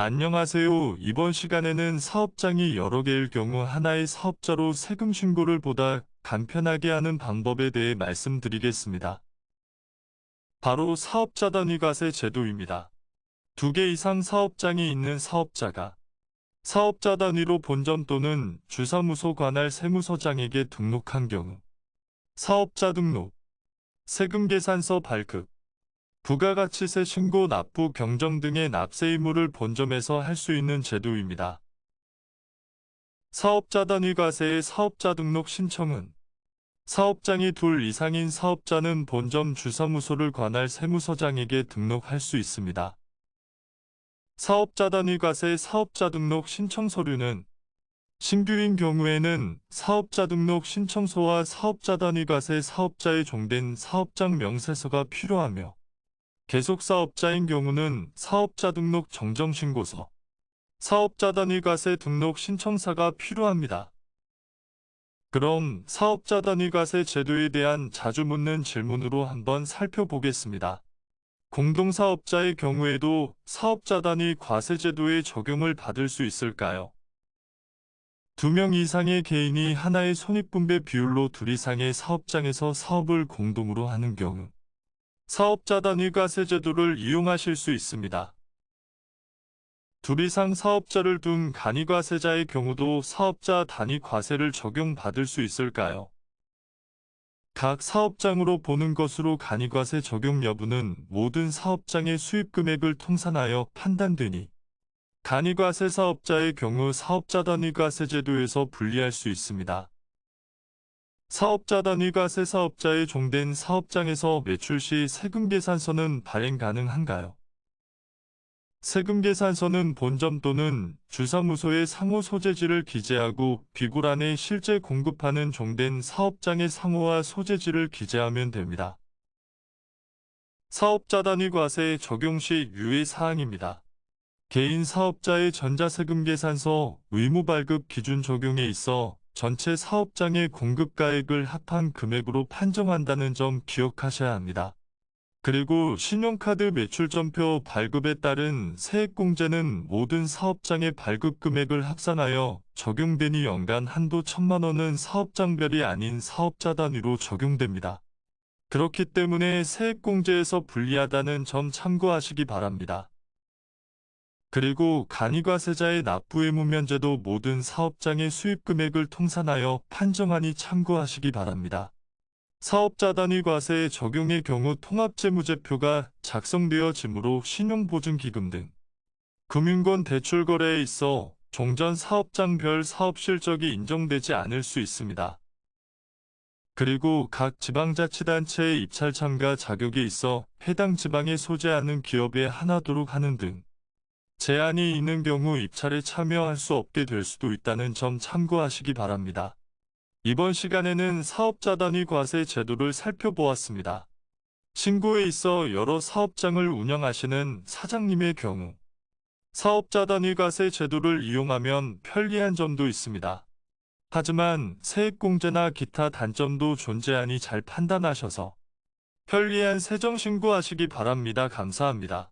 안녕하세요. 이번 시간에는 사업장이 여러 개일 경우 하나의 사업자로 세금 신고를 보다 간편하게 하는 방법에 대해 말씀드리겠습니다. 바로 사업자 단위 과세 제도입니다. 두 개 이상 사업장이 있는 사업자가 사업자 단위로 본점 또는 주사무소 관할 세무서장에게 등록한 경우 사업자 등록, 세금계산서 발급, 부가가치세 신고 납부 경정 등의 납세 의무를 본점에서 할 수 있는 제도입니다. 사업자 단위 과세의 사업자 등록 신청은 사업장이 둘 이상인 사업자는 본점 주사무소를 관할 세무서장에게 등록할 수 있습니다. 사업자 단위 과세 사업자 등록 신청 서류는 신규인 경우에는 사업자 등록 신청서와 사업자 단위 과세 사업자의 종된 사업장 명세서가 필요하며 계속 사업자인 경우는 사업자 등록 정정신고서, 사업자 단위 과세 등록 신청사가 필요합니다. 그럼 사업자 단위 과세 제도에 대한 자주 묻는 질문으로 한번 살펴보겠습니다. 공동사업자의 경우에도 사업자 단위 과세 제도의 적용을 받을 수 있을까요? 두 명 이상의 개인이 하나의 손익분배 비율로 둘 이상의 사업장에서 사업을 공동으로 하는 경우 사업자 단위 과세 제도를 이용하실 수 있습니다. 둘 이상 사업자를 둔 간이과세자의 경우도 사업자 단위 과세를 적용받을 수 있을까요? 각 사업장으로 보는 것으로 간이과세 적용 여부는 모든 사업장의 수입 금액을 통산하여 판단되니 간이과세 사업자의 경우 사업자 단위과세 제도에서 분리할 수 있습니다. 사업자 단위과세 사업자의 종된 사업장에서 매출 시 세금 계산서는 발행 가능한가요? 세금 계산서는 본점 또는 주사무소의 상호 소재지를 기재하고 비굴안에 실제 공급하는 종된 사업장의 상호와 소재지를 기재하면 됩니다. 사업자 단위 과세 적용 시 유의 사항입니다. 개인 사업자의 전자세금 계산서 의무 발급 기준 적용에 있어 전체 사업장의 공급가액을 합한 금액으로 판정한다는 점 기억하셔야 합니다. 그리고 신용카드 매출점표 발급에 따른 세액공제는 모든 사업장의 발급 금액을 합산하여 적용되니 연간 한도 천만 원은 사업장별이 아닌 사업자 단위로 적용됩니다. 그렇기 때문에 세액공제에서 불리하다는 점 참고하시기 바랍니다. 그리고 간이과세자의 납부의무 면제도 모든 사업장의 수입 금액을 통산하여 판정하니 참고하시기 바랍니다. 사업자 단위 과세 적용의 경우 통합재무제표가 작성되어지므로 신용보증기금 등 금융권 대출 거래에 있어 종전 사업장별 사업 실적이 인정되지 않을 수 있습니다. 그리고 각 지방자치단체의 입찰 참가 자격이 있어 해당 지방에 소재하는 기업에 하나도록 하는 등 제한이 있는 경우 입찰에 참여할 수 없게 될 수도 있다는 점 참고하시기 바랍니다. 이번 시간에는 사업자 단위 과세 제도를 살펴보았습니다. 신고에 있어 여러 사업장을 운영하시는 사장님의 경우 사업자 단위 과세 제도를 이용하면 편리한 점도 있습니다. 하지만 세액공제나 기타 단점도 존재하니 잘 판단하셔서 편리한 세정 신고하시기 바랍니다. 감사합니다.